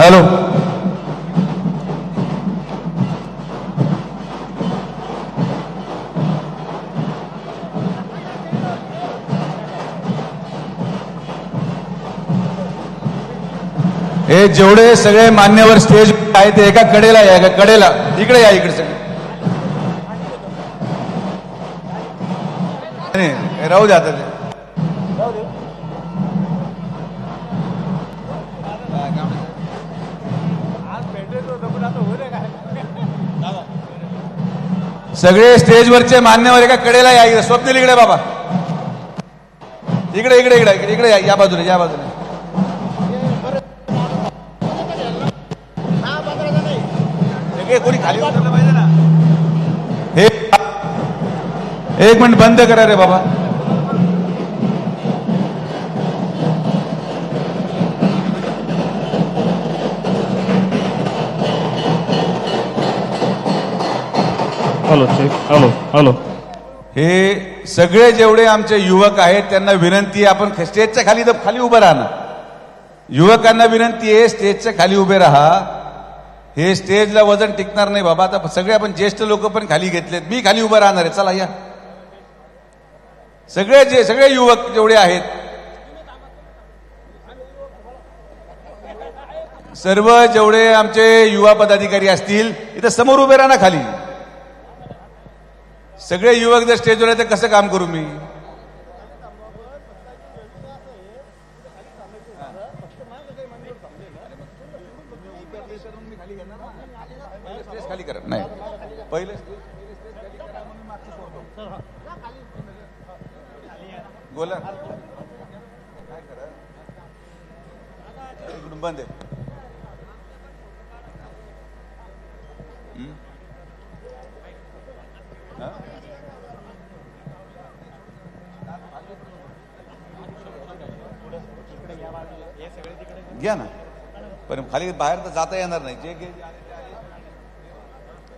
Hello. हे जेवढे सगळे मान्यवर स्टेज आहेत ते एका कडेला या एका कडेला. इकडे या इकडे सगळे. राहू द्या आता सगळे स्टेजवरचे मान्यवर एका कडेला या इकडे स्वप्नील इकडे बाबा. इकडे इकडे इकडे इकडे इकडे या या बाजूने या बाजूने. सगळे कोणी खाली पाहिजे ना? हे एक मिनिट बंद करा रे बाबा. Hello check hello hello. हे सगळे जेवढे आमचे युवक आहेत त्यांना विनंती आहे आपण स्टेजच्या खाली तर खाली उभं राहा ना युवकांना विनंती आहे स्टेजच्या खाली उभे राहा. हे स्टेजला वजन टिकणार नाही बाबा. आता सगळे आपण ज्येष्ठ लोक पण खाली घेतलेत. मी खाली उभं राहणार आहे. चला या. सगळे जे सगळे युवक जेवढे आहेत सर्व जेवढे आमचे युवा पदाधिकारी असतील इथं समोर उभे राहा ना खाली. सगळे युवक जर स्टेजवर आहे तर कसं काम करू मी? स्टेज खाली करा? नाही पहिले बोला बंद आहे. घ्या ना पण खाली बाहेर तर जाता येणार नाही जे घे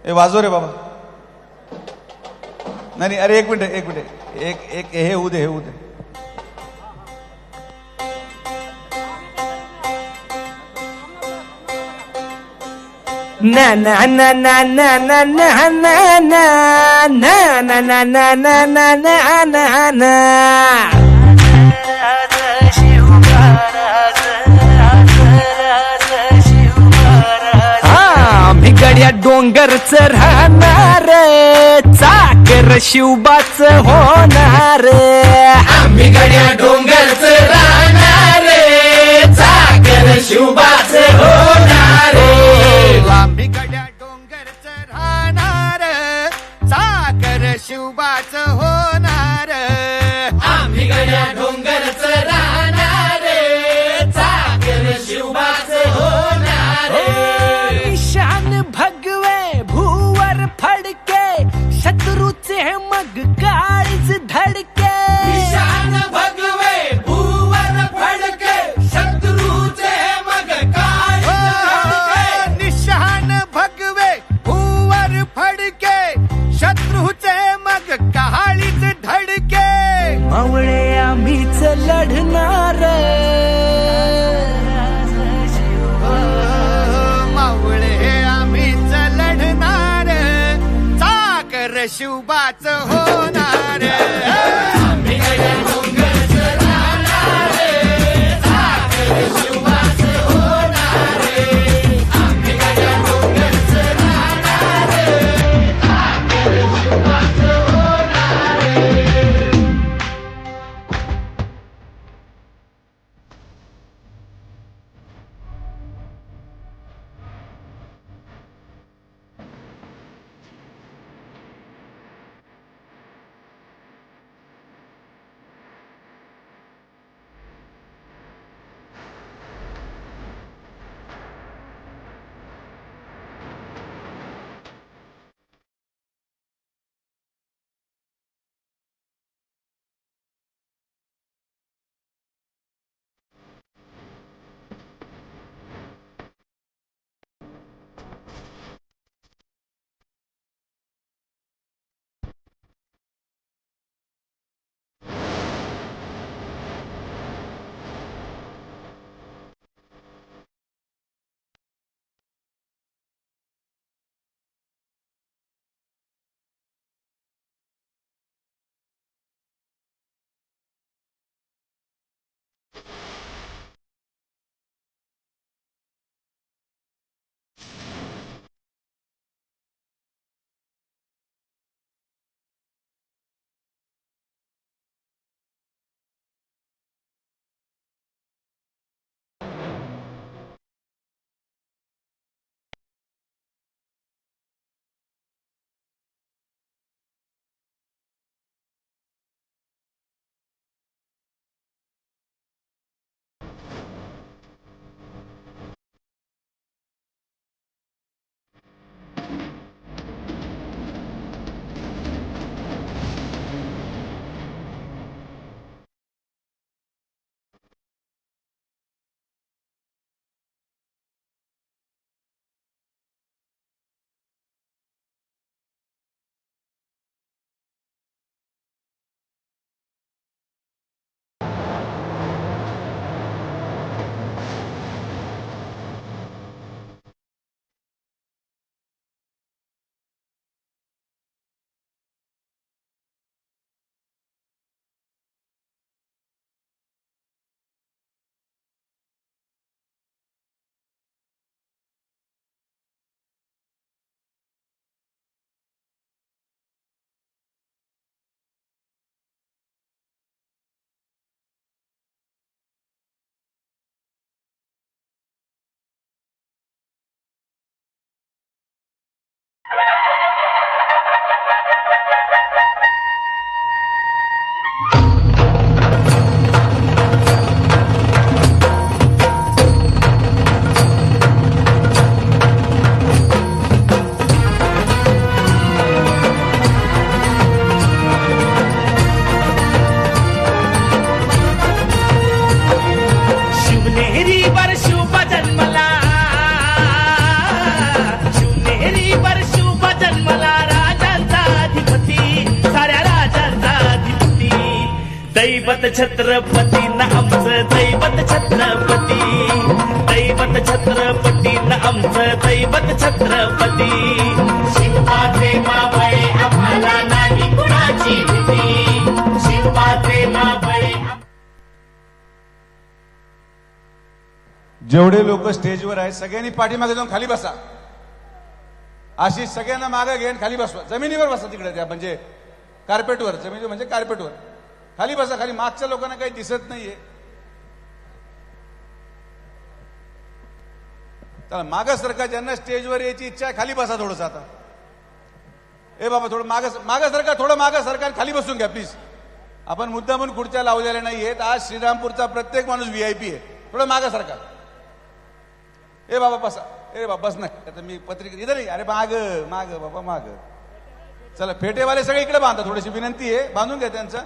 ए वाजव रे बाबा नाही नाही, अरे एक मिनिट एक मिनिट एक एक हे होऊ दे हे होऊ दे na na na na na na na na na na na na na na na na माया च राहणार चाकर शिवबाच होणार आम्ही गड्या डोंगर शिवनेरीवर शुभ जन्मला जन्मला राजांचा अधिपती साऱ्या राजांचा अधिपती. दैवत छत्रपती न आमचं दैवत छत्रपती. दैवत छत्रपती न आमचं दैवत छत्रपती. शिवपाचे मावळे आम्हाला नाही कुणाची भीती. शिवपाचे मावळे जेवढे लोक स्टेजवर आहेत सगळ्यांनी पाठीमागे जाऊन खाली बसा. अशी सगळ्यांना मागे घेऊन खाली बसवा. जमिनीवर बसा तिकडे त्या म्हणजे कार्पेटवर जमिनीवर म्हणजे कार्पेटवर खाली बसा खाली. मागच्या लोकांना काही दिसत नाहीये. चला मागं सरका ज्यांना स्टेजवर यायची इच्छा आहे खाली बसा थोडंसं आता. ए बाबा थोडं मागं मागं सरका थोडं मागं सरकार खाली बसून घ्या प्लीज आपण मुद्दा म्हणून खुर्च्या लावलेल्या नाही आहेत आज श्रीरामपूरचा प्रत्येक माणूस व्हीआयपी आहे. थोडं मागं सरकार. ए बाबा बसा. ए बाबा बस नाही. आता मी पत्रिका इथं नाही. अरे माग माग बाबा माग. चला फेटेवाले सगळे इकडे बांधा. थोडीशी विनंती आहे. बांधून घ्या त्यांचं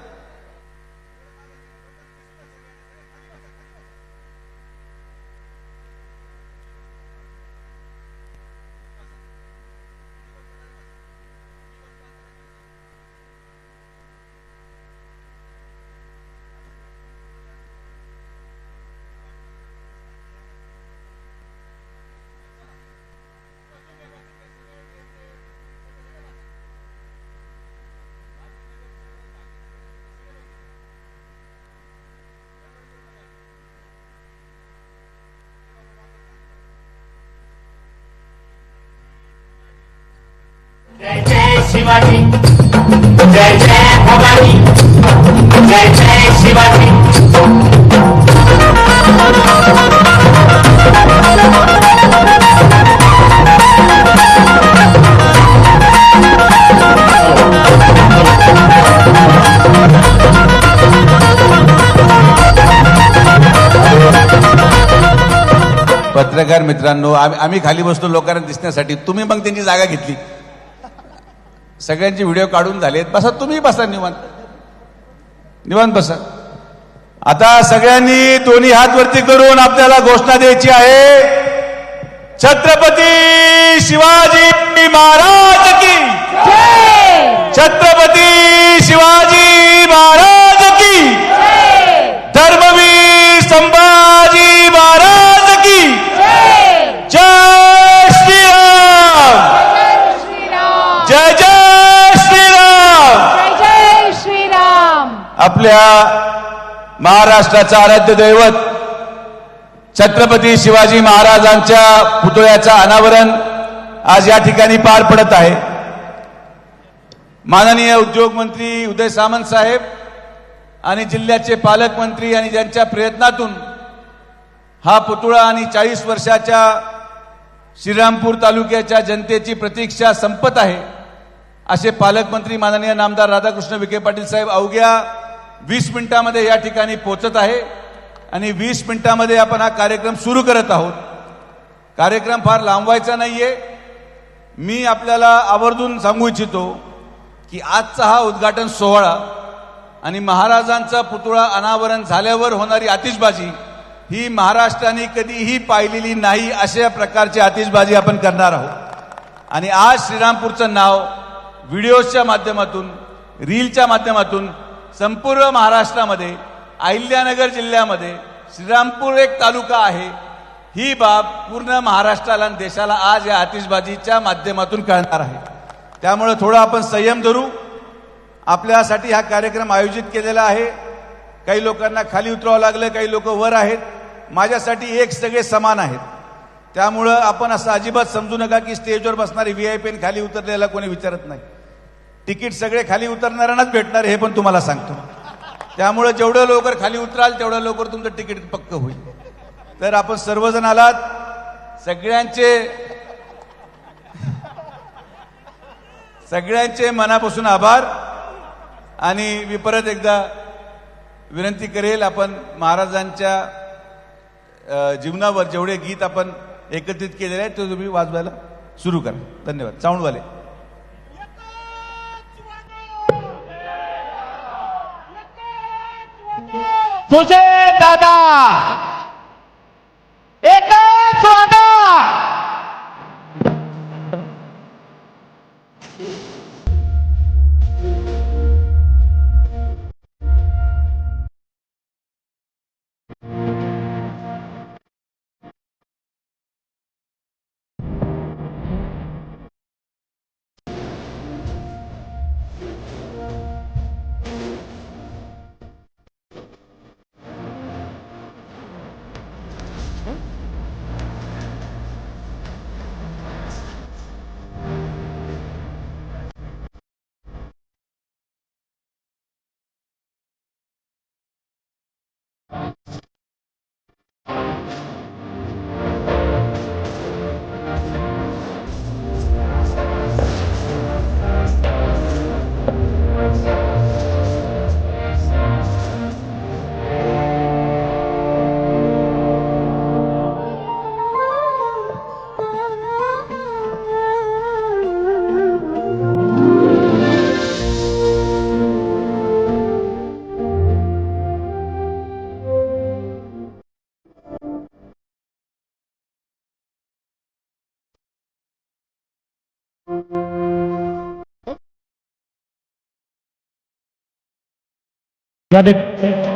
जय जय शिवाजी। जय जय भवानी। जय जय शिवाजी। पत्रकार मित्रांनो आम्ही आम्ही खाली बसलो लोकांना दिसण्यासाठी. तुम्ही मग त्यांची जागा घेतली. सगळ्यांचे व्हिडिओ काढून झालेत बसा तुम्ही बसा निवांत. निवांत बसा. आता सगळ्यांनी दोन्ही हात वरती करून आपल्याला घोषणा द्यायची आहे. छत्रपती शिवाजी महाराज की छत्रपती शिवाजी महाराज की धर्मवीर संभाजी महाराज की जय श्रीराम जय जय श्रीराम जय जय श्रीराम आपल्या महाराष्ट्राचं आराध्य दैवत छत्रपती शिवाजी महाराजांच्या पुतळ्याचं अनावरण आज या ठिकाणी पार पडत आहे. माननीय उद्योग मंत्री उदय सामंत साहेब आणि जिल्ह्याचे पालकमंत्री आणि ज्यांच्या प्रयत्नातून हा पुतळा आणि चाळीस वर्षाच्या श्रीरामपूर तालुक्याच्या जनतेची प्रतीक्षा संपत आहे. असे पालकमंत्री माननीय नामदार राधाकृष्ण विखे पाटील साहेब अवघ्या वीस मिनिटामध्ये या ठिकाणी पोचत आहे आणि वीस मिनिटामध्ये आपण हा कार्यक्रम सुरू करत आहोत. कार्यक्रम फार लांबवायचा नाहीये. मी आपल्याला आवर्जून सांगू इच्छितो की आजचा हा उद्घाटन सोहळा आणि महाराजांचा पुतळा अनावरण झाल्यावर होणारी आतिषबाजी ही महाराष्ट्राने कधीही पाहिलेली नाही अशा प्रकारची आतिषबाजी आपण करणार आहोत. आणि आज श्रीरामपूरचं नाव व्हिडिओजच्या माध्यमातून रीलच्या माध्यमातून संपूर्ण महाराष्ट्रामध्ये अहिल्यानगर जिल्ह्यामध्ये श्रीरामपूर एक तालुका आहे. ही बाब पूर्ण महाराष्ट्राला आणि देशाला आज या आतिषबाजीच्या माध्यमातून कळणार आहे. त्यामुळे थोडं आपण संयम धरू. आपल्यासाठी हा कार्यक्रम आयोजित केलेला आहे. काही लोकांना खाली उतरावं लागलं काही लोक वर आहेत. माझ्यासाठी एक सगळे समान आहेत. त्यामुळं आपण असं अजिबात समजू नका की स्टेजवर बसणारी व्ही आय पी खाली उतरलेला कोणी विचारत नाही. तिकीट सगळे खाली उतरणाऱ्यांनाच भेटणार हे पण तुम्हाला सांगतो. त्यामुळं जेवढं लवकर खाली उतराल तेवढं लवकर तुमचं तिकीट पक्क होईल. तर आपण सर्वजण आलात. सगळ्यांचे सगळ्यांचे मनापासून आभार. आणि मी परत एकदा विनंती करेल आपण महाराजांच्या जीवनावर जेवढे गीत आपण एकत्रित केलेले आहेत ते तुम्ही वाजवायला सुरू करा. धन्यवाद. साऊंडवाले तुझे दादा एकच वादा Got it.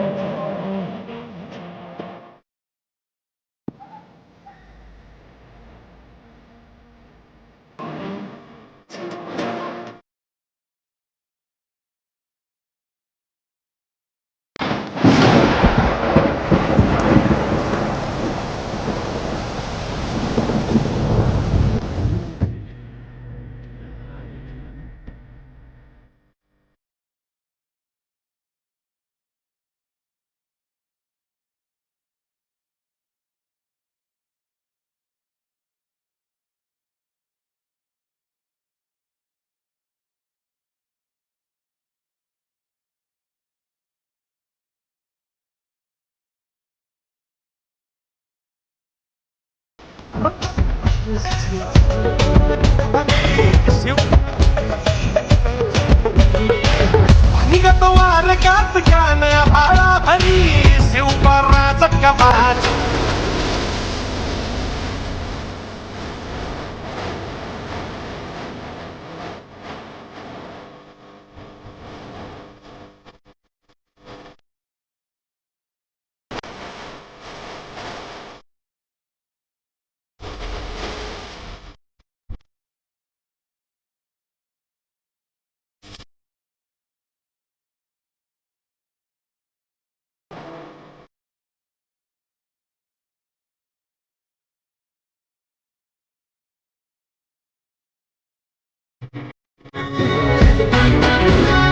निघतो वार कात गाण भाळा भरी शिवपराच कमान Thank you.